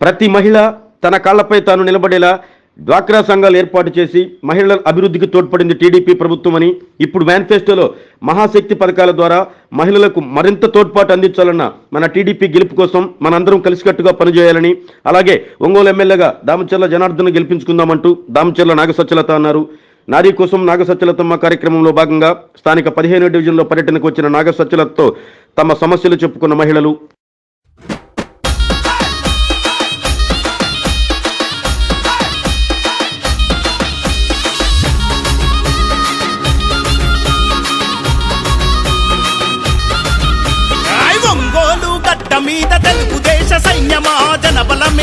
ప్రతి మహిళ తన కాళ్ళపై తాను నిలబడేలా డ్వాక్రా సంఘాలు ఏర్పాటు చేసి మహిళల అభివృద్ధికి తోడ్పడింది టీడీపీ ప్రభుత్వమని ఇప్పుడు మేనిఫెస్టోలో మహాశక్తి పథకాల ద్వారా మహిళలకు మరింత తోడ్పాటు అందించాలన్న మన టీడీపీ గెలుపు కోసం మనందరం కలిసికట్టుగా పనిచేయాలని అలాగే ఒంగోలు ఎమ్మెల్యేగా దామచర్ల జనార్దన్ గెలిపించుకుందామంటూ దామచర్ల నాగసత్యలత అన్నారు. నారీ కోసం నాగసత్యలతమ్మ కార్యక్రమంలో భాగంగా స్థానిక పదిహేను డివిజన్లో పర్యటనకు వచ్చిన నాగసత్యలతతో తమ సమస్యలు చెప్పుకున్న మహిళలు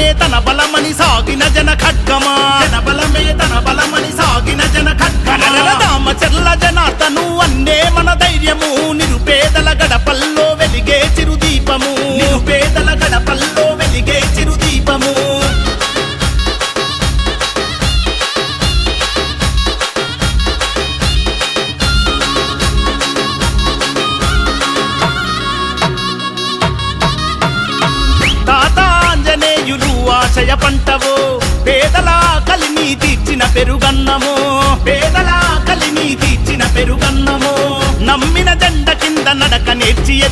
జనబలమే తన బలమని సాగిన జన ఖడ్గమా? జనబలమే తన బలమని సాగిన జన ఖడ్గమా? రామచర్ల జనార్దను అన్నే మన ధైర్యము నిరుపేదల గడపల్లో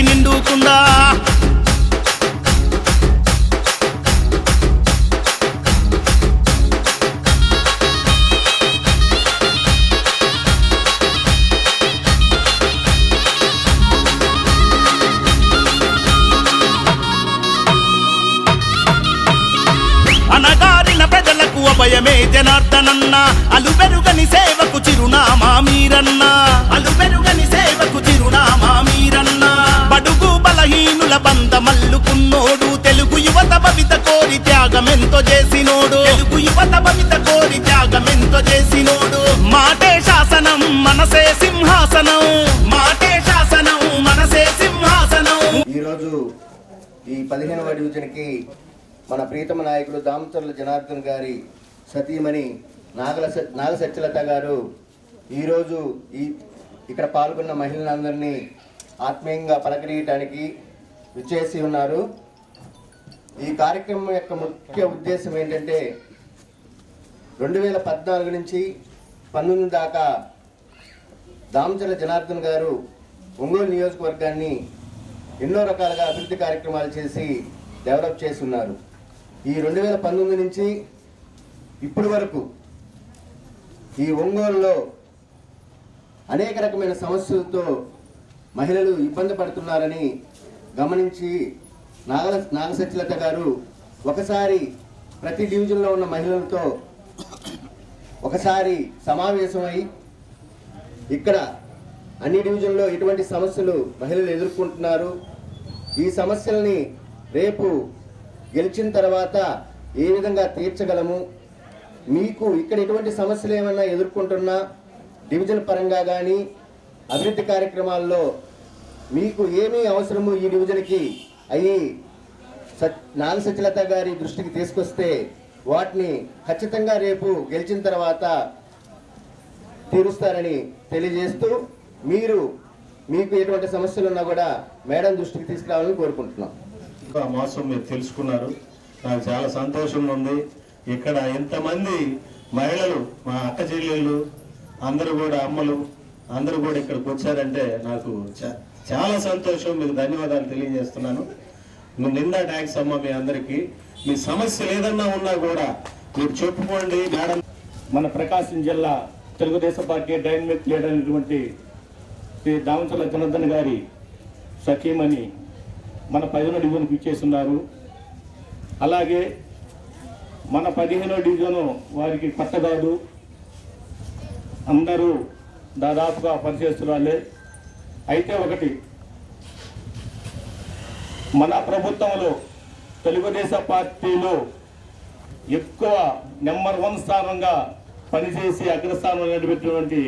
ప్రగతికి నిండుకుందా అనగారిన ప్రజలకు అభయమే జనార్దనన్న అలుబెరుగని సేవకు చిరునామా మీరన్న. అలు బలహీనుల బంద మల్లుకున్నోడు తెలుగు యువత భవిత కోరి త్యాగమెంతో చేసినోడు. తెలుగు యువత భవిత కోరి త్యాగమెంతో చేసినోడు. మాటే శాసనం మనసే సింహాసనం. మాటే శాసనం మనసే సింహాసనం. ఈరోజు ఈ పదిహేనవ డివిజన్కి మన ప్రీతమ నాయకుడు దామచర్ల జనార్దన్ గారి సతీమణి నాగల నాగ సత్యలత గారు ఈరోజు ఈ ఇక్కడ పాల్గొన్న మహిళలందరినీ ఆత్మీయంగా పలకరీయటానికి విచ్చేసి ఉన్నారు. ఈ కార్యక్రమం యొక్క ముఖ్య ఉద్దేశం ఏంటంటే రెండు వేల పద్నాలుగు నుంచి పంతొమ్మిది దాకా దామచర్ల జనార్దన్ గారు ఒంగోలు నియోజకవర్గాన్ని ఎన్నో రకాలుగా అభివృద్ధి కార్యక్రమాలు చేసి డెవలప్ చేసి ఉన్నారు. ఈ రెండు వేల పంతొమ్మిది నుంచి ఇప్పటి వరకు ఈ ఒంగోలులో అనేక రకమైన సమస్యలతో మహిళలు ఇబ్బంది పడుతున్నారని గమనించి నాగ నాగసత్యలత గారు ఒకసారి ప్రతి డివిజన్లో ఉన్న మహిళలతో ఒకసారి సమావేశమై ఇక్కడ అన్ని డివిజన్లో ఎటువంటి సమస్యలు మహిళలు ఎదుర్కొంటున్నారు. ఈ సమస్యల్ని రేపు గెలిచిన తర్వాత ఏ విధంగా తీర్చగలము? మీకు ఇక్కడ ఎటువంటి సమస్యలు ఏమైనా ఎదుర్కొంటున్నా? డివిజన్ పరంగా కానీ అభివృద్ధి కార్యక్రమాల్లో మీకు ఏమీ అవసరము ఈ డివిజన్కి అయ్యి సత్ నాగ గారి దృష్టికి తీసుకొస్తే వాటిని ఖచ్చితంగా రేపు గెలిచిన తర్వాత తీరుస్తారని తెలియజేస్తూ మీరు మీకు ఎటువంటి సమస్యలు ఉన్నా కూడా మేడం దృష్టికి తీసుకురావాలని కోరుకుంటున్నాం. ఇంకా మోసం మీరు తెలుసుకున్నారు. నాకు చాలా సంతోషంగా ఉంది. ఇక్కడ ఎంతమంది మహిళలు మా అక్క చెల్లెళ్ళు అందరూ కూడా అమ్మలు అందరూ కూడా ఇక్కడికి వచ్చారంటే నాకు చా- చాలా సంతోషం. మీకు ధన్యవాదాలు తెలియజేస్తున్నాను. మీ నిండా ట్యాక్స్ అమ్మ మీ అందరికీ. మీ సమస్యలు ఏదన్నా ఉన్నా కూడా మీరు చెప్పుకోండి మేడం. మన ప్రకాశం జిల్లా తెలుగుదేశం పార్టీ డైనమిక్ లీడర్ అయినటువంటి శ్రీ దామచల జనార్దన్ గారి సఖీమని మన పదిహేనో డివిజన్కి ఇచ్చేస్తున్నారు. అలాగే మన పదిహేనో డివిజను వారికి కొత్త కాదు అందరూ దాదాపుగా పనిచేస్తున్నారు అయితే ఒకటి మన ప్రభుత్వంలో తెలుగుదేశం పార్టీలో ఎక్కువ నెంబర్ వన్ స్థానంగా పనిచేసి అగ్రస్థానంలో నిలబెట్టినటువంటి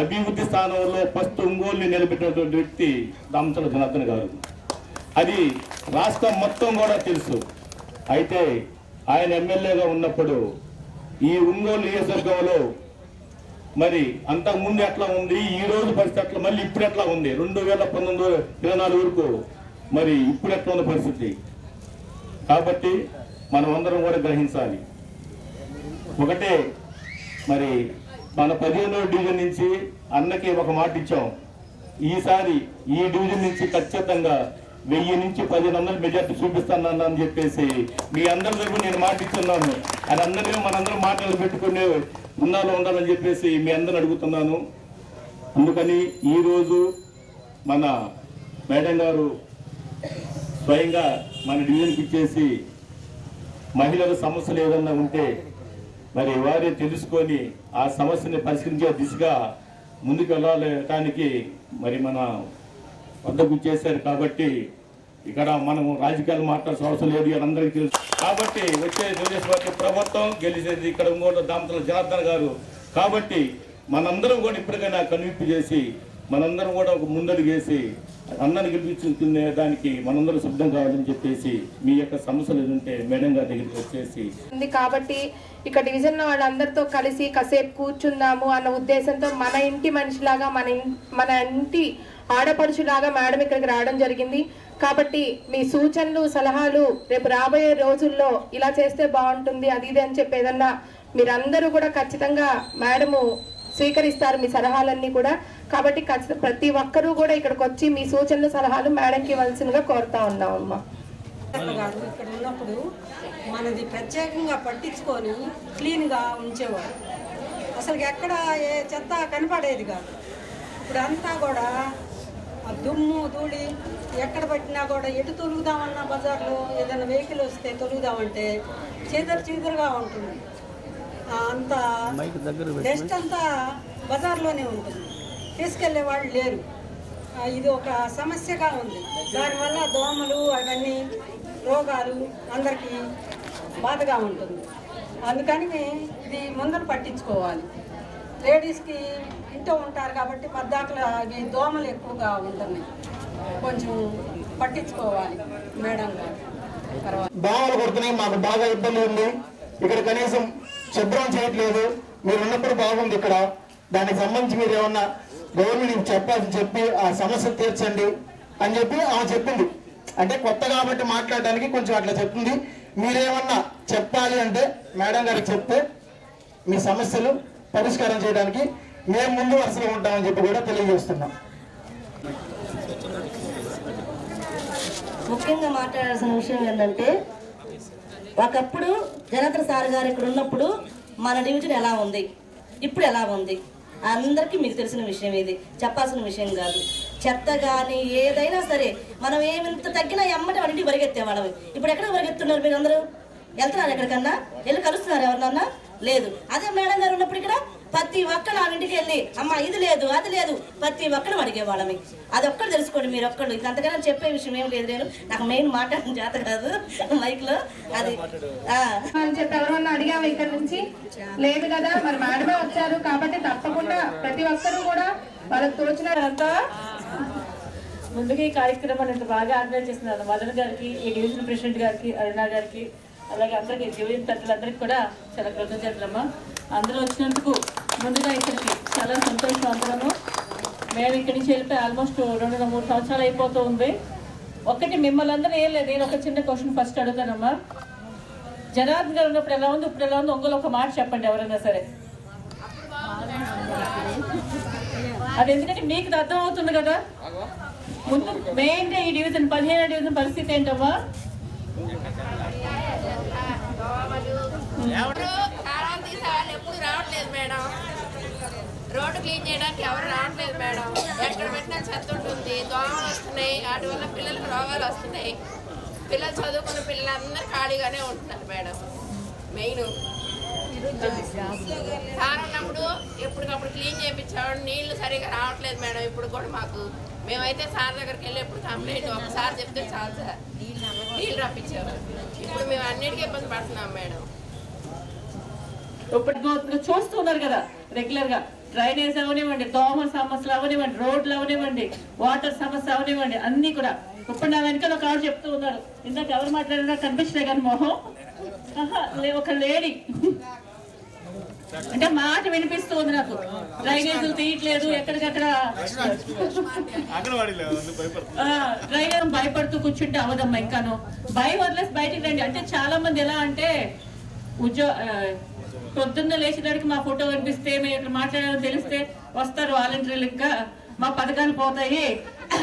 అభివృద్ధి స్థానంలో ఫస్ట్ ఒంగోలుని నిలబెట్టినటువంటి వ్యక్తి దామచల జనార్దన్ గారు. అది రాష్ట్రం మొత్తం కూడా తెలుసు. అయితే ఆయన ఎమ్మెల్యేగా ఉన్నప్పుడు ఈ ఒంగోలు నియోజకవర్గంలో మరి అంతకుముందు ఎట్లా ఉంది? ఈ రోజు పరిస్థితి ఎట్లా? మళ్ళీ ఇప్పుడు ఎట్లా ఉంది? రెండు వేల పంతొమ్మిది ఇరవై నాలుగు వరకు మరి ఇప్పుడు ఎట్లా ఉన్న పరిస్థితి? కాబట్టి మనం అందరం కూడా గ్రహించాలి. ఒకటే మరి మన పదిహేనో డివిజన్ నుంచి అన్నకి ఒక మాట ఇచ్చాం. ఈసారి ఈ డివిజన్ నుంచి ఖచ్చితంగా వెయ్యి నుంచి పదిహేను వందలు మెజార్టీ చూపిస్తాను అని చెప్పేసి మీ అందరి దగ్గర నేను మాట ఇస్తున్నాను అని అందరినీ మనందరం మాటలు పెట్టుకునే ఉన్నాలో ఉండాలని చెప్పేసి మీ అందరిని అడుగుతున్నాను. అందుకని ఈరోజు మన మేడం గారు స్వయంగా మన డివిజన్కి ఇచ్చేసి మహిళల సమస్యలు ఏదన్నా ఉంటే మరి వారే తెలుసుకొని ఆ సమస్యని పరిష్కరించే దిశగా ముందుకు వెళ్ళడానికి మరి మన వద్దకు చేశారు కాబట్టి ఇక్కడ మనం రాజకీయాలు మాట్లాడాల్సిన అవసరం లేదు అని అందరికీ తెలుసు. కాబట్టి వచ్చే తెలుగుదేశం పార్టీ ప్రభుత్వం గెలిచేది ఇక్కడ ఇంకోటి దామతల జనార్దన్ గారు. కాబట్టి మనందరం కూడా ఇప్పటికైనా కనువిప్పు చేసి మనందరం కూడా ఒక ముందడుగేసి వేసి గెలిపించుకునే దానికి మనందరం సిద్ధం కావాలని చెప్పేసి మీ యొక్క సమస్యలు ఉంటే మేడం గారి దగ్గరికి వచ్చేసి. కాబట్టి ఇక డివిజన్లో వాళ్ళందరితో కలిసి కాసేపు కూర్చుందాము అన్న ఉద్దేశంతో మన ఇంటి మనిషిలాగా మన మన ఇంటి ఆడపడుచులాగా మేడం ఇక్కడికి రావడం జరిగింది. కాబట్టి మీ సూచనలు సలహాలు రేపు రాబోయే రోజుల్లో ఇలా చేస్తే బాగుంటుంది అది ఇది అని చెప్పి ఏదన్నా మీరందరూ కూడా ఖచ్చితంగా మేడము స్వీకరిస్తారు మీ సలహాలన్నీ కూడా. కాబట్టి ఖచ్చితంగా ప్రతి ఒక్కరూ కూడా ఇక్కడికి వచ్చి మీ సూచనలు సలహాలు మేడంకి ఇవ్వాల్సిందిగా కోరుతా ఉన్నాం అమ్మ. గారు ఇక్కడ ఉన్నప్పుడు మనది ప్రత్యేకంగా పట్టించుకొని క్లీన్గా ఉంచేవారు. అసలు ఎక్కడ ఏ చెత్త కనపడేది కాదు. ఇప్పుడు అంతా కూడా దుమ్ము ధూళి ఎక్కడ పట్టినా కూడా ఎటు తొలుగుదామన్నా బజార్లో ఏదైనా వెహికల్ వస్తే తొలుగుదామంటే చీదరు చీదరుగా ఉంటుంది. అంత డస్ట్ అంతా బజార్లోనే ఉంటుంది. తీసుకెళ్ళే వాళ్ళు లేరు. ఇది ఒక సమస్యగా ఉంది. దానివల్ల దోమలు అవన్నీ రోగాలు అందరికీ బాధగా ఉంటుంది. అందుకని ఇది ముందర పట్టించుకోవాలి. లేడీస్కి ఇంట్లో ఉంటారు కాబట్టి మద్దాకులు అవి దోమలు ఎక్కువగా ఉంటున్నాయి. కొంచెం పట్టించుకోవాలి మేడం గారు. తర్వాత దోమలు కొడుతున్నాయి మాకు బాగా ఇబ్బంది ఉంది. ఇక్కడ కనీసం శుభ్రం చేయట్లేదు. మీరు ఉన్నప్పుడు బాగుంది ఇక్కడ. దానికి సంబంధించి మీరు ఏమన్నా గవర్నమెంట్ చెప్పాల్సి చెప్పి ఆ సమస్య తీర్చండి అని చెప్పి ఆమె చెప్పింది. అంటే కొత్త కాబట్టి మాట్లాడడానికి కొంచెం అట్లా చెప్తుంది. మీరేమన్నా చెప్పాలి అంటే మేడం గారికి చెప్తే మీ సమస్యలు పరిష్కారం చేయడానికి మేము ముందు వరుసలో ఉంటామని చెప్పి కూడా తెలియజేస్తున్నాం. ముఖ్యంగా మాట్లాడాల్సిన విషయం ఏంటంటే ఒకప్పుడు జనత్ర సార్ గారు ఇక్కడ ఉన్నప్పుడు మన డివిజన్ ఎలా ఉంది? ఇప్పుడు ఎలా ఉంది? అందరికీ మీకు తెలిసిన విషయం ఇది. చెప్పాల్సిన విషయం కాదు. చెత్త కానీ ఏదైనా సరే మనం ఏమింత తగ్గినా ఎమ్మటి వాడింటి మనం ఇప్పుడు ఎక్కడ పరిగెత్తున్నారు మీరు అందరూ వెళ్తున్నారు ఎక్కడికన్నా? వెళ్ళి కలుస్తున్నారు ఎవరినన్నా? లేదు. అదే మేడం గారు ఉన్నప్పుడు ఇక్కడ ప్రతి ఒక్కరు ఆ ఇంటికి వెళ్ళి అమ్మ ఇది లేదు అది లేదు. ప్రతి ఒక్కరు అడిగేవాళ్ళమి అది ఒక్కరు తెలుసుకోండి మీరు ఒక్కడు ఇంక అంతకన్నా చెప్పే విషయం ఏం లేదు నేను. నాకు మెయిన్ మాట్లాడడం చేత కాదు మైక్లో అది ఆ. అని చెప్పి ఎవరన్నా అడిగాము ఇక్కడ నుంచి? లేదు కదా మరి మేడమే వచ్చారు కాబట్టి తప్పకుండా ప్రతి ఒక్కరూ కూడా వాళ్ళకి తోచినంత ముందుగా ఈ కార్యక్రమాన్ని ఇంత బాగా ఆర్గనైజ్ చేస్తున్నారు. మదన్ గారికి ఈ డివిజన్ ప్రెసిడెంట్ గారికి అరుణ గారికి అలాగే అందరికీ డివిజన్ పెద్దలందరికీ కూడా చాలా కృతజ్ఞతలమ్మా అందరూ వచ్చినందుకు ముందుగా ఇక్కడికి చాలా సంతోషం అందరము. మేము ఇక్కడి నుంచి వెళ్ళిపోయి ఆల్మోస్ట్ రెండు మూడు సంవత్సరాలు అయిపోతూ ఉంది. ఒకటి మిమ్మల్ని అందరూ ఏం లేదు నేను ఒక చిన్న క్వశ్చన్ ఫస్ట్ అడుగుతానమ్మా. జనార్దన్ గారు ఉన్నప్పుడు ఎలా ఉంది? ఇప్పుడు ఎలా ఉంది? ఒంగోలు ఒక మాట చెప్పండి ఎవరైనా సరే. అది ఎందుకంటే మీకు అర్థం అవుతుంది కదా. ముందు మెయిన్ ఈ డివిజన్ పదిహేను డివిజన్ పరిస్థితి ఏంటమ్మా? కారాలు ఎప్పుడు రావట్లేదు మేడం. రోడ్డు క్లీన్ చేయడానికి ఎవరు రావట్లేదు మేడం. ఎక్కడ పెట్టినా చెత్త ఉంటుంది దోమలు వస్తున్నాయి వాటి వల్ల పిల్లలకు రోగాలు వస్తున్నాయి. పిల్లలు చదువుకున్న పిల్లలందరూ ఖాళీగానే ఉంటున్నారు మేడం. మెయిన్. సార్ ఉన్నప్పుడు ఎప్పటికప్పుడు క్లీన్ చేయించేవాడు నీళ్ళు సరిగా రావట్లేదు మేడం ఇప్పుడు కూడా మాకు. మేమైతే సార్ దగ్గరికి వెళ్ళి ఎప్పుడు కంప్లైంట్ ఒకసారి చెప్తే చాలు సార్. నీళ్ళు రప్పించేవారు ఇప్పుడు మేము అన్నిటికీ ఇబ్బంది పడుతున్నాం మేడం. ఇప్పుడు చూస్తున్నారు కదా రెగ్యులర్గా. డ్రైనేజ్ అవనివ్వండి దోమల సమస్యలు అవనివ్వండి రోడ్లు అవనివ్వండి వాటర్ సమస్య అవనివ్వండి అన్ని కూడా. ఇప్పుడు నా వెనకాల ఒక ఆవిడ చెప్తూ ఉన్నారు ఇందాక ఎవరు మాట్లాడినా కనిపించలే కానీ మొహం. ఒక లేడీ. అంటే మాట వినిపిస్తూ ఉంది నాకు. డ్రైనేజీలు తీయట్లేదు ఎక్కడికక్కడ. డ్రైవర్ భయపడుతూ కూర్చుంటే అవదమ్మా ఇంకాను. భయం వదిలేసి బయటికి రండి. అంటే చాలా మంది ఎలా అంటే ఉద్యో ఆ, పొద్దున్న లేచినడికి మా ఫోటో కనిపిస్తే మేము ఇక్కడ మాట్లాడాలని తెలిస్తే వస్తారు వాలంటీర్లు ఇంకా మా పథకాలు పోతాయి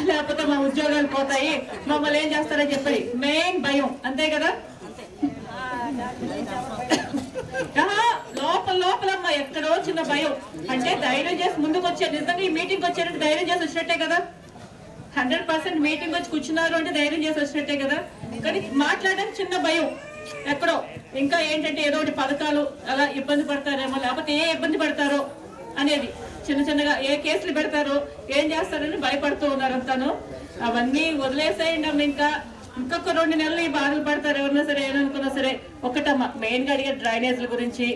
లేకపోతే మా ఉద్యోగాలు పోతాయి మమ్మల్ని ఏం చేస్తారని చెప్పి మెయిన్ భయం అంతే కదా? లోపల లోపల అమ్మా ఎక్కడో చిన్న భయం. అంటే ధైర్యం చేసి ముందుకు వచ్చారు నిజంగా ఈ మీటింగ్ వచ్చారంటే ధైర్యం చేసి వచ్చినట్టే కదా? హండ్రెడ్ పర్సెంట్ మీటింగ్ వచ్చి కూర్చున్నారు అంటే ధైర్యం చేసి వచ్చినట్టే కదా? కానీ మాట్లాడడానికి చిన్న భయం. ఎక్కడో. ఇంకా ఏంటంటే ఏదో ఒకటి పథకాలు అలా ఇబ్బంది పడతారేమో లేకపోతే ఏ ఇబ్బంది పడతారో అనేది చిన్న చిన్నగా ఏ కేసులు పెడతారో ఏం చేస్తారని భయపడుతూ ఉన్నారు అంతాను అవన్నీ వదిలేసేయండి అమ్మ ఇంకా. ఇంకొక రెండు నెలలు ఈ బాధలు పడతారు ఎవరన్నా సరే ఏమనుకున్నా సరే. ఒకటమ్మా మెయిన్గా అడిగే డ్రైనేజ్ల గురించి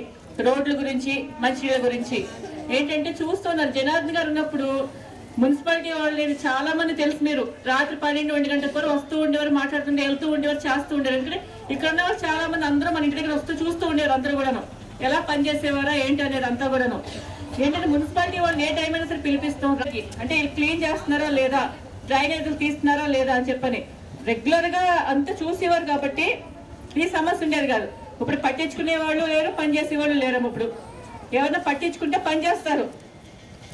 రోడ్ల గురించి మంచినీళ్ళ గురించి. ఏంటంటే చూస్తున్నారు జనార్దన్ గారు ఉన్నప్పుడు మున్సిపాలిటీ వాళ్ళు చాలా మంది తెలుసు మీరు. రాత్రి పన్నెండు ఒంటి గంటల వరకు వస్తూ ఉండేవారు మాట్లాడుతుండే వెళ్తూ ఉండేవారు చేస్తూ ఉండేవారు. ఎందుకంటే ఇక్కడ ఉన్న వాళ్ళు చాలా మంది అందరూ మన ఇంటి దగ్గర వస్తూ చూస్తూ ఉండేవారు అందరూ కూడాను. ఎలా పనిచేసేవారా ఏంటి అనేది అంతా కూడాను. ఏంటంటే మున్సిపాలిటీ వాళ్ళు ఏ టైం అయినా సరే పిలిపిస్తాం అంటే క్లీన్ చేస్తున్నారా లేదా డ్రైనేజీలు తీస్తున్నారా లేదా అని చెప్పని. రెగ్యులర్గా అంతా చూసేవారు కాబట్టి ఈ సమస్య ఉండేది కాదు. ఇప్పుడు పట్టించుకునే వాళ్ళు లేరు పని చేసే వాళ్ళు లేరు ఇప్పుడు. ఎవరైనా పట్టించుకుంటే పని చేస్తారు.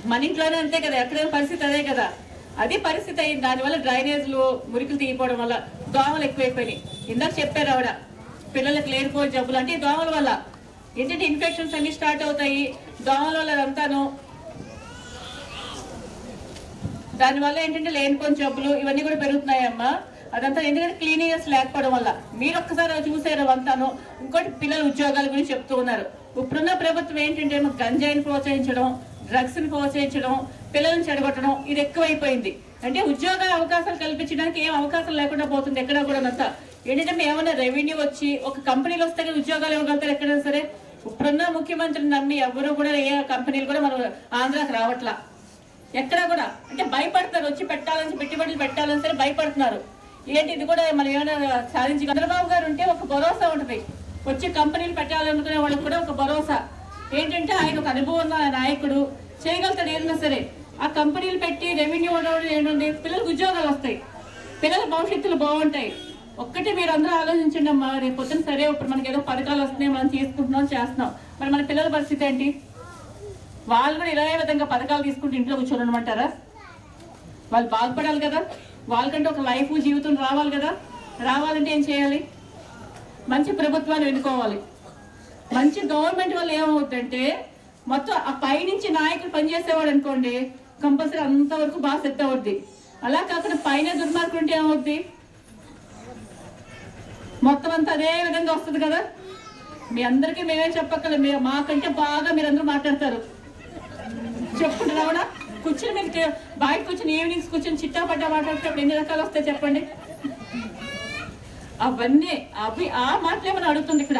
మన ఇంట్లోనే అంతే కదా ఎక్కడైనా పరిస్థితి అదే కదా. అది పరిస్థితి అయింది. దానివల్ల డ్రైనేజ్లు మురికులు తీయపోవడం వల్ల దోమలు ఎక్కువైపోయినాయి. ఇందాక చెప్పారు ఆవిడ పిల్లలకు లేనిపోయిన జబ్బులు. అంటే దోమల వల్ల ఏంటంటే ఇన్ఫెక్షన్స్ అన్ని స్టార్ట్ అవుతాయి. దోమల వల్ల అదంతాను. దానివల్ల ఏంటంటే లేనిపోయిన జబ్బులు ఇవన్నీ కూడా పెరుగుతున్నాయమ్మా. అదంతా ఎందుకంటే క్లీనియర్స్ లేకపోవడం వల్ల. మీరు ఒక్కసారి చూసారు అంతాను ఇంకోటి పిల్లల ఉద్యోగాల గురించి చెప్తూ ఉన్నారు. ఇప్పుడున్న ప్రభుత్వం ఏంటంటే గంజాయిని ప్రోత్సహించడం డ్రగ్స్ని ప్రోత్సహించడం పిల్లల్ని చెడగొట్టడం ఇది ఎక్కువైపోయింది. అంటే ఉద్యోగ అవకాశాలు కల్పించడానికి ఏం అవకాశం లేకుండా పోతుంది ఎక్కడ కూడా అంతా. ఏంటంటే ఏమైనా రెవెన్యూ వచ్చి ఒక కంపెనీలు వస్తే ఉద్యోగాలు ఇవ్వగలుగుతారు ఎక్కడైనా సరే. ఇప్పుడున్న ముఖ్యమంత్రిని నమ్మి ఎవరు కూడా ఏ కంపెనీలు కూడా మనం ఆంధ్రాకి రావట్లా. ఎక్కడా కూడా. అంటే భయపడతారు వచ్చి పెట్టాలని పెట్టుబడులు పెట్టాలని సరే భయపడుతున్నారు. ఏంటి ఇది కూడా మనం ఏమైనా సాధించి చంద్రబాబు గారు ఉంటే ఒక భరోసా ఉంటుంది. వచ్చి కంపెనీలు పెట్టాలనుకునే వాళ్ళకి కూడా ఒక భరోసా. ఏంటంటే ఆయన ఒక అనుభవం ఉన్న నాయకుడు. చేయగలుగుతాడు ఏదైనా సరే. ఆ కంపెనీలు పెట్టి రెవెన్యూ ఏంటంటే పిల్లలకు ఉద్యోగాలు వస్తాయి. పిల్లల భవిష్యత్తులు బాగుంటాయి. ఒక్కటే మీరు అందరూ ఆలోచించండి అమ్మా రేపు పొద్దున సరే ఇప్పుడు మనకి ఏదో పథకాలు వస్తున్నాయి మనం తీసుకుంటున్నాం చేస్తున్నాం. మరి మన పిల్లల పరిస్థితి ఏంటి? వాళ్ళు కూడా ఇలాగే విధంగా పథకాలు తీసుకుంటే ఇంట్లో కూర్చోనమంటారా? వాళ్ళు బాగుపడాలి కదా. వాళ్ళకంటే ఒక లైఫ్ జీవితం రావాలి కదా. రావాలంటే ఏం చేయాలి? మంచి ప్రభుత్వాన్ని ఎన్నుకోవాలి. మంచి గవర్నమెంట్ వల్ల ఏమవుతుందంటే మొత్తం ఆ పైనుంచి నాయకులు పనిచేసేవాడు అనుకోండి కంపల్సరీ అంతవరకు బాగా సెట్ అవుద్ది. అలా కాకుండా పైన దుర్మార్గులు ఉంటే ఏమవుద్ది? మొత్తం అంతా అదే విధంగా వస్తుంది కదా? మీ అందరికీ మేమే చెప్పక్కలే మీరు మాకంటే బాగా మీరందరూ మాట్లాడతారు. చెప్పుకుంటున్నా కూడా కూర్చొని మీరు బయట కూర్చొని ఈవినింగ్స్ కూర్చొని చిట్టా పడ్డా మాట్లాడేటప్పుడు ఎన్ని రకాలు వస్తాయి చెప్పండి? అవన్నీ అవి ఆ మాటలు ఏమైనా అడుగుతుంది ఇక్కడ?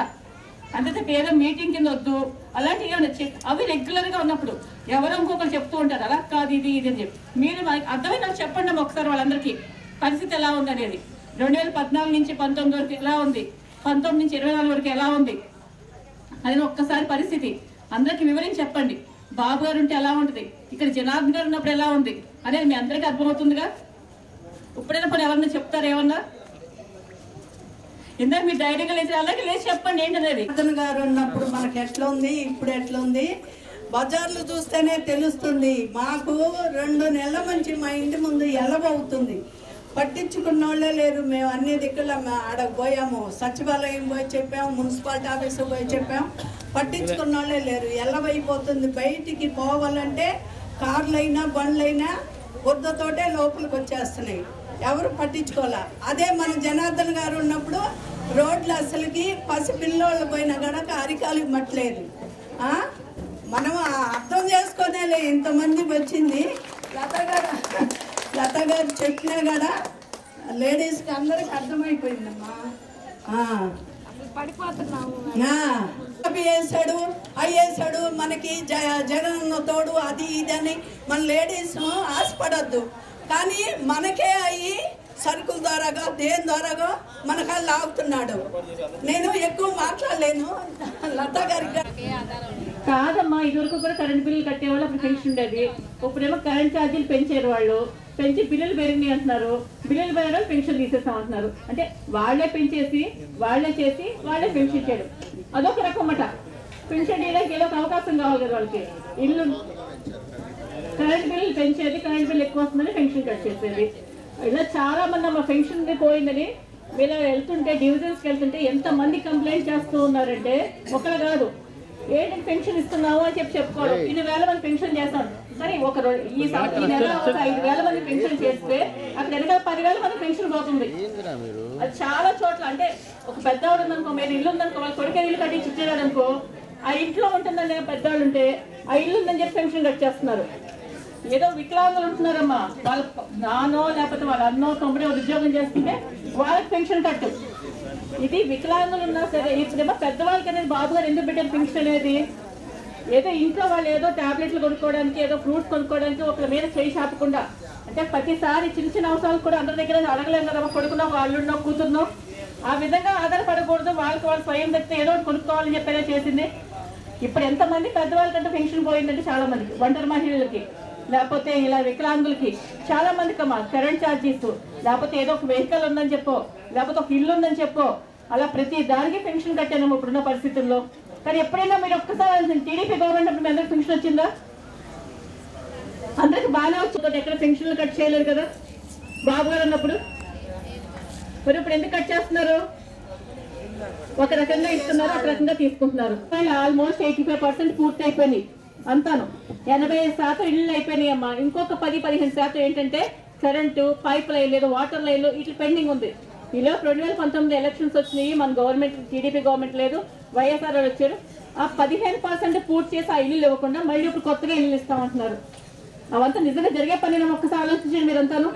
అంతే పేద ఏదో మీటింగ్ కింద వద్దు అలాంటివి ఏమైనా చె- అవి రెగ్యులర్గా ఉన్నప్పుడు ఎవరో ఇంకొకరు చెప్తూ ఉంటారు అలా కాదు ఇది ఇది అని చెప్పి. మీరు అర్థమైన నాకు చెప్పండి ఒకసారి వాళ్ళందరికీ. పరిస్థితి ఎలా ఉంది అనేది. రెండు వేల పద్నాలుగు నుంచి పంతొమ్మిది వరకు ఎలా ఉంది? పంతొమ్మిది నుంచి ఇరవై నాలుగు వరకు ఎలా ఉంది? అది ఒక్కసారి పరిస్థితి. అందరికి వివరించి చెప్పండి. బాబు గారు ఉంటే ఎలా ఉంటుంది? ఇక్కడ జనార్దన్ గారు ఉన్నప్పుడు ఎలా ఉంది? అనేది మీ అందరికీ అర్థమవుతుందిగా? ఇప్పుడైనా పని ఎవరన్నా చెప్తారు ఏమన్నా? ఇందాక మీరు ధైర్యంగా లేచి అలాగే లేచి చెప్పండి ఏంటనేది అతను గారు ఉన్నప్పుడు మనకి ఎట్లా ఉంది ఇప్పుడు ఎట్లా ఉంది? బజార్లు చూస్తేనే తెలుస్తుంది మాకు రెండు నెలల నుంచి మా ఇంటి ముందు ఎలబవుతుంది పట్టించుకున్న వాళ్ళే లేరు మేము అన్ని దిక్కుల ఆడకు పోయాము. సచివాలయం పోయి చెప్పాము మున్సిపాలిటీ ఆఫీసు పోయి చెప్పాము. పట్టించుకున్న వాళ్ళే లేరు ఎల్లవైపోతుంది బయటికి పోవాలంటే కార్లైనా బండ్లైనా బుద్ధతోటే లోపలికి వచ్చేస్తున్నాయి. ఎవరు పట్టించుకోలే అదే మన జనార్దన్ గారు ఉన్నప్పుడు రోడ్లు అసలుకి పసి పిల్లోళ్ళు పోయినా గనక అరికాలు ఆ? మనం అర్థం చేసుకోనేలే ఇంతమంది వచ్చింది. లత గారు లత గారు చెప్పినా కదా లేడీస్కి అందరికి అర్థమైపోయిందమ్మా. అవి వేసాడు అవి వేసాడు మనకి జ జగన్ తోడు అది ఇది అని మన లేడీస్ ఆశపడద్దు. కానీ మనకే అయ్యి సరుకుల ద్వారాగా దేని ద్వారాగా మనకు లాగుతున్నాడు. నేను ఎక్కువ మాట్లాడలేను. లతా గారికి కాదమ్మా ఇదివరకు కూడా కరెంట్ బిల్లు కట్టేవాళ్ళు అప్పుడు పెన్షన్ ఉండేది. ఇప్పుడేమో కరెంట్ ఛార్జీలు పెంచారు వాళ్ళు. పెంచి బిల్లులు పెరిగినాయి అంటున్నారు. బిల్లులు పెరగడం పెన్షన్ తీసేస్తాం అంటున్నారు. అంటే వాళ్ళే పెంచేసి వాళ్ళే చేసి వాళ్ళే పెన్షన్ చేయడం. అదొక రకం అన్నమాట. పెన్షన్ ఇవ్వడానికి ఏదో ఒక అవకాశం కావాలి కదా వాళ్ళకి. ఇల్లు కరెంట్ బిల్లు పెంచేది కరెంట్ బిల్ ఎక్కువ వస్తుందని పెన్షన్ కట్ చేసేది. ఇలా చాలా మంది అమ్మ పెన్షన్ పోయిందని వీళ్ళు వెళ్తుంటే డివిజన్స్కి వెళ్తుంటే ఎంత మంది కంప్లైంట్ చేస్తూ ఉన్నారంటే ఒకరు కాదు. ఏంటి పెన్షన్ ఇస్తున్నావు? అని చెప్పి చెప్పుకోవడం ఇన్ని వేల మంది పెన్షన్ చేస్తాను సరే ఒక ఈ ఈ నెల ఒక ఐదు వేల మంది పెన్షన్ చేస్తే అక్కడ వెనక పదివేల మంది పెన్షన్ పోతుంది. అది చాలా చోట్ల అంటే ఒక పెద్దవాడు ఉందనుకో మీరు ఇల్లు ఉందనుకో వాళ్ళ కొడుకే ఇల్లు కట్టి అనుకో ఆ ఇంట్లో ఉంటుందని పెద్దవాళ్ళు ఉంటే ఆ ఇల్లు ఉందని చెప్పి పెన్షన్ కట్ చేస్తున్నారు. ఏదో వికలాంగులు ఉంటున్నారమ్మా వాళ్ళ నానో లేకపోతే వాళ్ళ అన్నో తొమ్మిది ఉద్యోగం చేస్తుంటే వాళ్ళకి పెన్షన్ కట్టు. ఇది వికలాంగులు ఉన్నా సరే ఇప్పుడేమో పెద్దవాళ్ళకి అనేది బాబు గారు ఎందుకు పెట్టారు పెన్షన్ అనేది? ఏదో ఇంట్లో వాళ్ళు ఏదో టాబ్లెట్లు కొనుక్కోవడానికి ఏదో ఫ్రూట్స్ కొనుక్కోవడానికి ఒకరి మీద చేయి చాపకుండా. అంటే ప్రతిసారి చిన్న చిన్న అవసరాలు కూడా అందరి దగ్గర అడగలేము కదా కొడుకునో వాళ్ళున్నో కూతురునో ఆ విధంగా ఆధారపడకూడదు వాళ్ళకి వాళ్ళు స్వయం తెస్తే ఏదో ఒకటి కొనుక్కోవాలని చెప్పేలా చేసింది. ఇప్పుడు ఎంతమంది పెద్దవాళ్ళకంటే పెన్షన్ పోయిందంటే చాలా మందికి ఒంటరి మహిళలకి. లేకపోతే ఇలా వికలాంగులకి చాలా మందికి అమ్మా కరెంట్ ఛార్జెస్ లేకపోతే ఏదో ఒక వెహికల్ ఉందని చెప్పో లేకపోతే ఒక ఇల్లు ఉందని చెప్పో అలా ప్రతి దానికి పెన్షన్ కట్టాను ఇప్పుడున్న పరిస్థితుల్లో. కానీ ఎప్పుడైనా మీరు ఒక్కసారి టీడీపీ గవర్నమెంట్ అప్పుడు మీ అందరికి పెన్షన్ వచ్చిందా? అందరికి బాగానే వచ్చింది ఎక్కడ పెన్షన్లు కట్ చేయలేదు కదా బాబు గారు ఉన్నప్పుడు. మరి ఇప్పుడు ఎందుకు కట్ చేస్తున్నారు? ఒక రకంగా ఇస్తున్నారు ఒక రకంగా తీసుకుంటున్నారు. ఆల్మోస్ట్ ఎయిటీ ఫైవ్ పర్సెంట్ పూర్తి అయిపోయినాయి అంతాను. ఎనభై ఐదు శాతం ఇళ్ళు అయిపోయినాయి అమ్మా. ఇంకొక పది పదిహేను శాతం ఏంటంటే కరెంటు పైప్ లైన్ లేదు వాటర్ లైన్లు ఇట్లా పెండింగ్ ఉంది. ఇలా రెండు వేల పంతొమ్మిది ఎలక్షన్స్ వచ్చినాయి. మన గవర్నమెంట్ టీడీపీ గవర్నమెంట్ లేదు వైఎస్ఆర్ వచ్చారు. ఆ పదిహేను పర్సెంట్ పూర్తి చేసి ఆ ఇల్లు ఇవ్వకుండా మళ్ళీ ఇప్పుడు కొత్తగా ఇల్లు ఇస్తామంటున్నారు. అవంతా నిజంగా జరిగే పని ఒక్కసారి ఆలోచించండి మీరంతాను.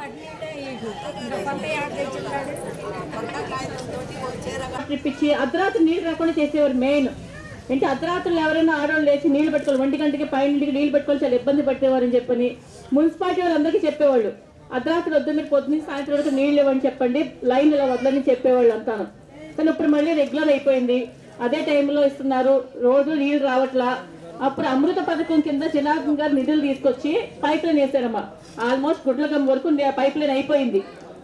ట్రిప్పించి అర్ధరాత్రి నీళ్ళు రాకుండా చేసేవారు మెయిన్. ఏంటి అర్ధరాత్రులు ఎవరైనా ఆడవాళ్ళు లేచి నీళ్ళు పెట్టుకోవాలి ఒంటి గంటకి పైన నీళ్ళు పెట్టుకోవాలి చాలా ఇబ్బంది పడేవారు అని చెప్పని మున్సిపాలిటీ వాళ్ళందరికీ చెప్పేవాళ్ళు. అర్ధరాత్రులు వద్దు మీరు పొద్దున్న సాయంత్రం వరకు నీళ్ళు ఇవ్వని చెప్పండి లైన్ ఇలా వద్దని చెప్పేవాళ్ళు అంతాను. కానీ ఇప్పుడు మళ్ళీ రెగ్యులర్ అయిపోయింది. అదే టైంలో ఇస్తున్నారు రోజు నీళ్ళు రావట్లా. అప్పుడు అమృత పథకం కింద జనార్దన్ గారు నిధులు తీసుకొచ్చి పైప్ లైన్ వేశారమ్మా. ఆల్మోస్ట్ గుడ్లగం వరకు పైప్ లైన్ అయిపోయింది.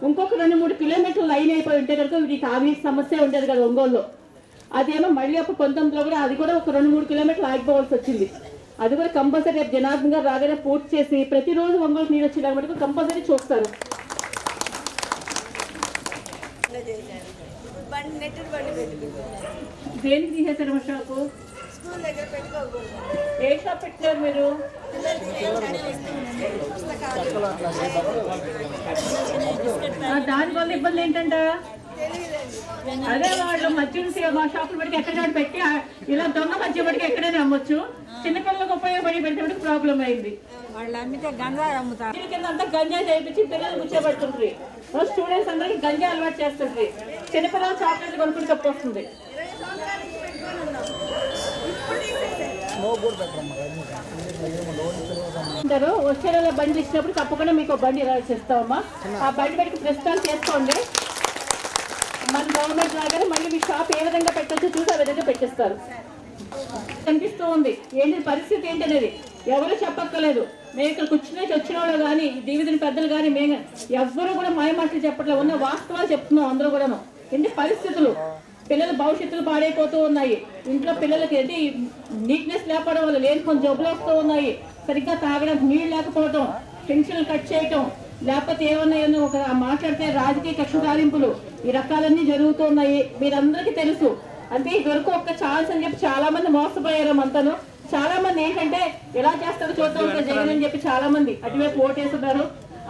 ఇంకొక రెండు మూడు కిలోమీటర్లు లైన్ అయిపోయి ఉంటే కనుక వీటికి ఆ సమస్య ఉండేది కదా ఒంగోలులో. అదేమో మళ్ళీ అప్పుడు పంతొమ్మిదిలో కూడా అది కూడా ఒక రెండు మూడు కిలోమీటర్లు ఆగిపోవాల్సి వచ్చింది. అది కూడా కంపల్సరీ రేపు జనార్దన్ గారు రాగానే పూర్తి చేసి ప్రతిరోజు ఒంగోలు నీరు వచ్చేలాగా మటుకు కంపల్సరీ చూస్తారు. దేనికి తీసేశారు మా షాపు? ఏ షాప్ పెట్టారు మీరు? దానివల్ల ఇబ్బంది ఏంటంట? అదే వాళ్ళు మద్యం షాపులు పెట్టి ఎక్కడ పెట్టి ఇలా దొంగ మద్యం పడికి ఎక్కడైనా అమ్మొచ్చు. చిన్నపిల్లలకు ఉపయోగపడి పెట్టడానికి ప్రాబ్లం అయింది. వాళ్ళు అమ్మితే గంజాయి అమ్ముతారు. కింద అంతా గంజా చేయించి పిల్లలు కూర్చోబెడుతుండ్రి. స్టూడెంట్స్ అందరికి గంజా అలవాటు చేస్తుండ్రి. చిన్నపిల్లలు చాక్లెట్లు కొనుక్కుని తప్పు వస్తుంది అంటారు వచ్చే బండి ఇచ్చినప్పుడు తప్పకుండా మీకు బండి ఇస్తామమ్మా ఆ బండి పెట్టి ప్రస్తుతాలు చేసుకోండి మన గవర్నమెంట్ రాగానే మళ్ళీ మీ షాప్ ఏ విధంగా పెట్టొచ్చో చూసి ఆ విధంగా పెట్టిస్తారు. కనిపిస్తూ ఉంది ఏంటి పరిస్థితి ఏంటి అనేది ఎవరు చెప్పక్కర్లేదు. మేము ఇక్కడ కూర్చునే వచ్చిన వాళ్ళు కానీ దీవిదిన పెద్దలు కానీ మేము ఎవ్వరూ కూడా మాయమాటలు చెప్పట్లేదు ఉన్న వాస్తవాలు చెప్తున్నాం అందరూ కూడాను. ఏంటి పరిస్థితులు? పిల్లల భవిష్యత్తులు పాడైపోతూ ఉన్నాయి. ఇంట్లో పిల్లలకి ఏంటి నీట్నెస్ లేకపోవడం వల్ల లేని కొన్ని జబ్బులు వస్తూ ఉన్నాయి. సరిగ్గా తాగడానికి నీళ్ళు లేకపోవడం పెన్షన్లు కట్ చేయటం లేకపోతే ఏమన్నా ఏమన్నా ఒక మాట్లాడితే రాజకీయ కక్ష సాధింపులు ఈ రకాలన్నీ జరుగుతున్నాయి. మీరందరికీ తెలుసు. అంటే ఇదివరకు ఒక్క ఛాన్స్ అని చెప్పి చాలా మంది మోసపోయారు అంతను చాలా మంది ఏంటంటే ఎలా చేస్తారో చూద్దాం జగన్ అని చెప్పి చాలా మంది అటువైపు ఓటేస్తున్నారు.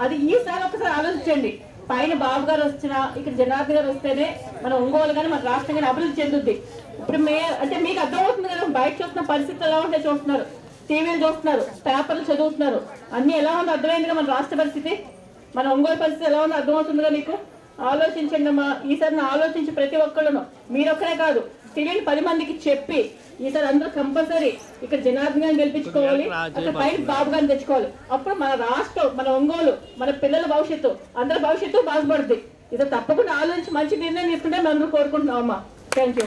అది ఈసారి ఒకసారి ఆలోచించండి. పైన బాబు గారు వచ్చినా ఇక్కడ జనార్దన్ గారు వస్తేనే మన ఒంగోలు కానీ మన రాష్ట్రం కానీ అభివృద్ధి చెందుద్ది. ఇప్పుడు మే అంటే మీకు అర్థమవుతుంది కదా బయట చూస్తున్న పరిస్థితులు ఎలా ఉంటాయి చూస్తున్నారు. టీవీలు చూస్తున్నారు పేపర్లు చదువుతున్నారు. అన్ని ఎలా ఉందో అర్థమైంది కదా మన రాష్ట్ర పరిస్థితి? మన ఒంగోలు పరిస్థితి ఎలా ఉందో అర్థమవుతుందిగా నీకు ఆలోచించండి అమ్మా ఈసారి నా ఆలోచించి ప్రతి ఒక్కళ్ళను మీరొక్కరే కాదు తెలియని పది మందికి చెప్పి ఈసారి అందరూ కంపల్సరీ ఇక్కడ జనార్దన్ గారిని గెలిపించుకోవాలి అక్కడ పైన బాబు గారిని తెచ్చుకోవాలి అప్పుడు మన రాష్ట్రం మన ఒంగోలు మన పిల్లల భవిష్యత్తు అందరి భవిష్యత్తు బాగుపడుతుంది ఇది తప్పకుండా ఆలోచించి మంచి నిర్ణయం తీసుకుంటే మేము అందరూ కోరుకుంటున్నాం అమ్మా థ్యాంక్ యూ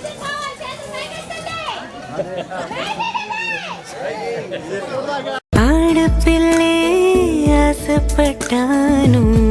ఆశపడ్డాను బంగారు